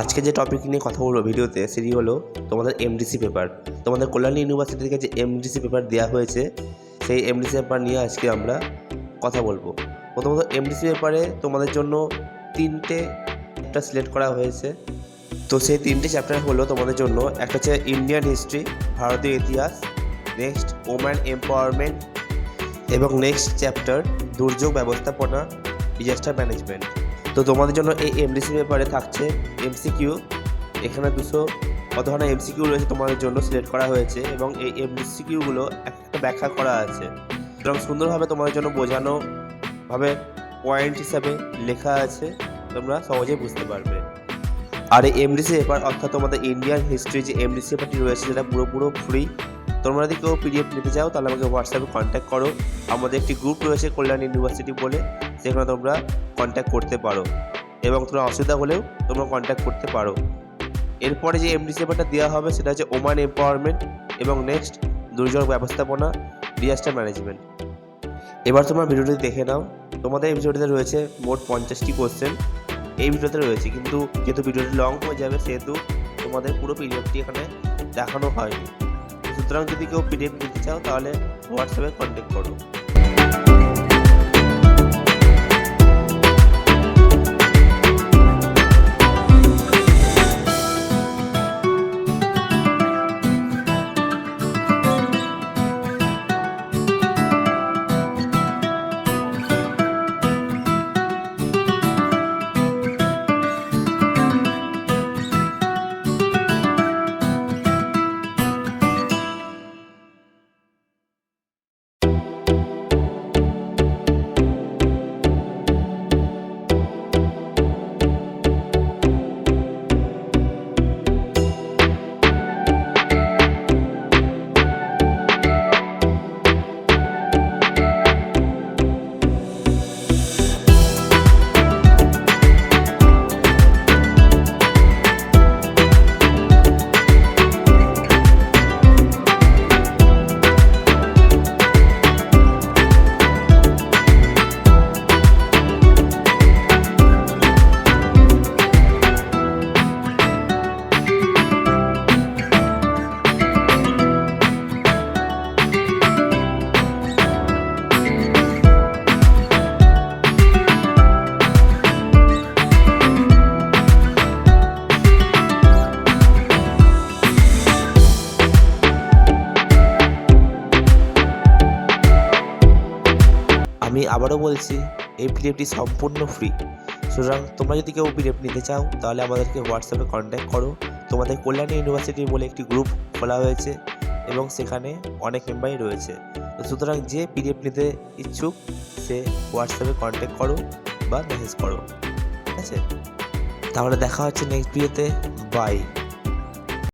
আজকে যে টপিক নিয়ে কথা বলব ভিডিওতে সেটি হলো তোমাদের এমডিসি পেপার তোমাদের কল্যাণী ইউনিভার্সিটি থেকে যে এমডিসি পেপার দেওয়া হয়েছে, সেই এমডিসি পেপার নিয়ে আজকে আমরা কথা বলব। প্রথমত এমডিসি পেপারে তোমাদের জন্য তিনটে চ্যাপ্টার সিলেক্ট করা হয়েছে। তো সেই তিনটে চ্যাপ্টার হলো তোমাদের জন্য, একটা হচ্ছে ইন্ডিয়ান হিস্ট্রি ভারতীয় ইতিহাস নেক্সট ওম্যান এম্পাওয়ারমেন্ট এবং নেক্সট চ্যাপ্টার দুর্যোগ ব্যবস্থাপনা ডিজাস্টার ম্যানেজমেন্ট তো তোমাদের জন্য এই এমডিসি পেপারে থাকছে এমসিকিউ এখানে দুশো কত ধরনের এমসিকিউ রয়েছে তোমাদের জন্য সিলেক্ট করা হয়েছে এবং এই এমসিকিউগুলো একটা ব্যাখ্যা করা আছে। এবং সুন্দরভাবে তোমাদের জন্য বোঝানো ভাবে পয়েন্ট হিসাবে লেখা আছে, তোমরা সহজেই বুঝতে পারবে। আর এই এমডিসি পেপার অর্থাৎ তোমাদের ইন্ডিয়ান হিস্ট্রি যে এমডিসি পেপারটি রয়েছে সেটা পুরো পুরো ফ্রি তোমরা যদি কেউ পিডিএফ নিতে চাও তাহলে আমাকে হোয়াটসঅ্যাপে কন্ট্যাক্ট করো। আমাদের একটি গ্রুপ রয়েছে কল্যাণ ইউনিভার্সিটি বলে। সেখানে তোমরা কন্ট্যাক্ট করতে পারো এবং তোমার অসুবিধা হলেও তোমরা কন্ট্যাক্ট করতে পারো। এরপরে যে এমডিসি পেপারটা দেওয়া হবে সেটা হচ্ছে ওমান এম্পাওয়ারমেন্ট এবং নেক্সট দুর্যোগ ব্যবস্থাপনা ডিজাস্টার ম্যানেজমেন্ট এবার তোমরা ভিডিওটি দেখে নাও। তোমাদের এই ভিডিওটিতে রয়েছে মোট পঞ্চাশটি কোশ্চেন এই ভিডিওতে রয়েছে, কিন্তু যেহেতু ভিডিওটি লং হয়ে যাবে, সেহেতু তোমাদের পুরো পিডিএফটি এখানে দেখানো হয়নি। সুতরাং যদি কেউ পিডিএফ নিতে চাও, তাহলে হোয়াটসঅ্যাপে কন্ট্যাক্ট করো। আমি আবারও বলছি, এই পিডিএফটি সম্পূর্ণ ফ্রি সুতরাং তোমরা যদি কেউ পিডিএফ নিতে চাও, তাহলে আমাদেরকে হোয়াটসঅ্যাপে কন্ট্যাক্ট করো। তোমাদের কল্যাণী ইউনিভার্সিটি বলে একটি গ্রুপ খোলা হয়েছে এবং সেখানে অনেক মেম্বারই রয়েছে। সুতরাং যে পিডিএফ নিতে ইচ্ছুক, সে হোয়াটসঅ্যাপে কন্ট্যাক্ট করো বা মেসেজ করো। ঠিক আছে? তাহলে দেখা হচ্ছে নেক্সট ভিডিওতে বাই